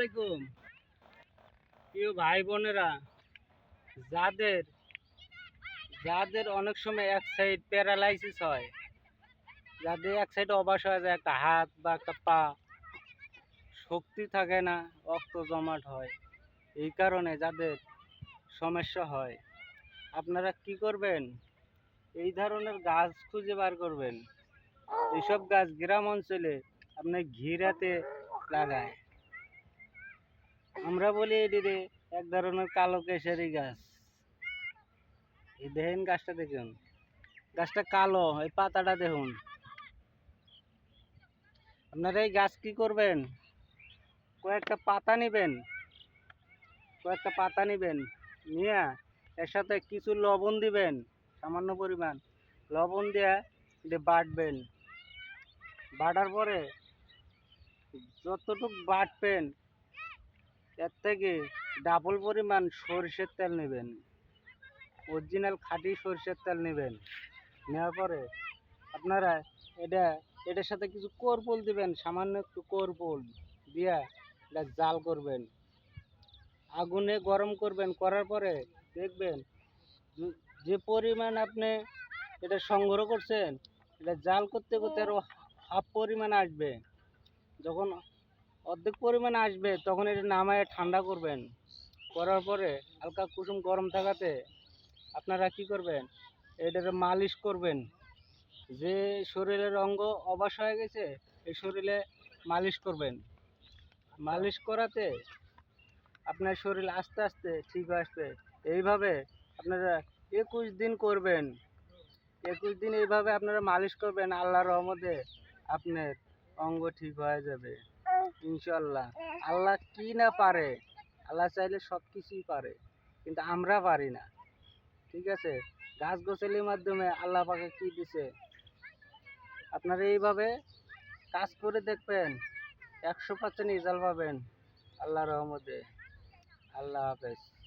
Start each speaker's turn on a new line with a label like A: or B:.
A: আলাইকুম। প্রিয় ভাই বোনেরা, যাদের যাদের অনেক সময় এক সাইড প্যারালাইসিস হয়, যাদের এক সাইড অবাস হয়ে যায়, একটা হাত বা একটা পা, শক্তি থাকে না, রক্ত জমাট হয়। এই কারণে যাদের সমস্যা হয়, আপনারা কি করবেন? এই ধরনের গাছ খুঁজে বার করবেন। এইসব গাছ গ্রাম অঞ্চলে আপনি ঘিরাতে লাগায়। আমরা বলি এটিতে এক ধরনের কালো কেশারি গাছ। এই দেখেন গাছটা দেখুন। গাছটা কালো, এই পাতাটা দেখুন। আপনারা এই গাছ কি করবেন? কয়েকটা পাতা নেবেন। কয়েকটা পাতা নেবেন। নিয়ে এর সাথে কিছু লবণ দিবেন, সামান্য পরিমাণ। লবণ দিয়ে বাটবেন। বাটার পরে যতটুক বাটবেন এর থেকে ডাবল পরিমাণ সরষের তেল নেবেন। অরিজিনাল খাঁটি সরষের তেল নেবেন। নেওয়ার পরে আপনারা এটা, এটার সাথে কিছু কর্পুল দিবেন, সামান্য একটু কর্পুল দিয়া এটা জাল করবেন। আগুনে গরম করবেন, করার পরে দেখবেন যে- পরিমাণ আপনি এটা সংগ্রহ করছেন, এটা জাল করতে করতে আরও হাফ পরিমাণ আসবে। যখন অর্ধেক পরিমাণ আসবে, তখন এটা নামায় ঠান্ডা করবেন। করার পরে হালকা কুসুম গরম থাকাতে আপনারা কি করবেন? এটার মালিশ করবেন। যে শরীরের অঙ্গ অবাস হয়ে গেছে, এই শরীরে মালিশ করবেন। মালিশ করাতে আপনার শরীর আস্তে আস্তে ঠিক আসবে। এইভাবে আপনারা একুশ দিন করবেন। একুশ দিন এইভাবে আপনারা মালিশ করবেন, আল্লাহর রহমতে আপনার অঙ্গ ঠিক হয়ে যাবে। ইনশাল্লাহ আল্লাহ কি না পারে, আল্লাহ চাইলে সব কিছুই পারে, কিন্তু আমরা পারি না। ঠিক আছে? গাছ গোছালির মাধ্যমে আল্লাহ পাকে কি দিছে? আপনারা এইভাবে কাজ করে দেখবেন, একশো পার্সেন্ট রেজাল্ট পাবেন। আল্লাহ রহমতে। আল্লাহ হাফেজ।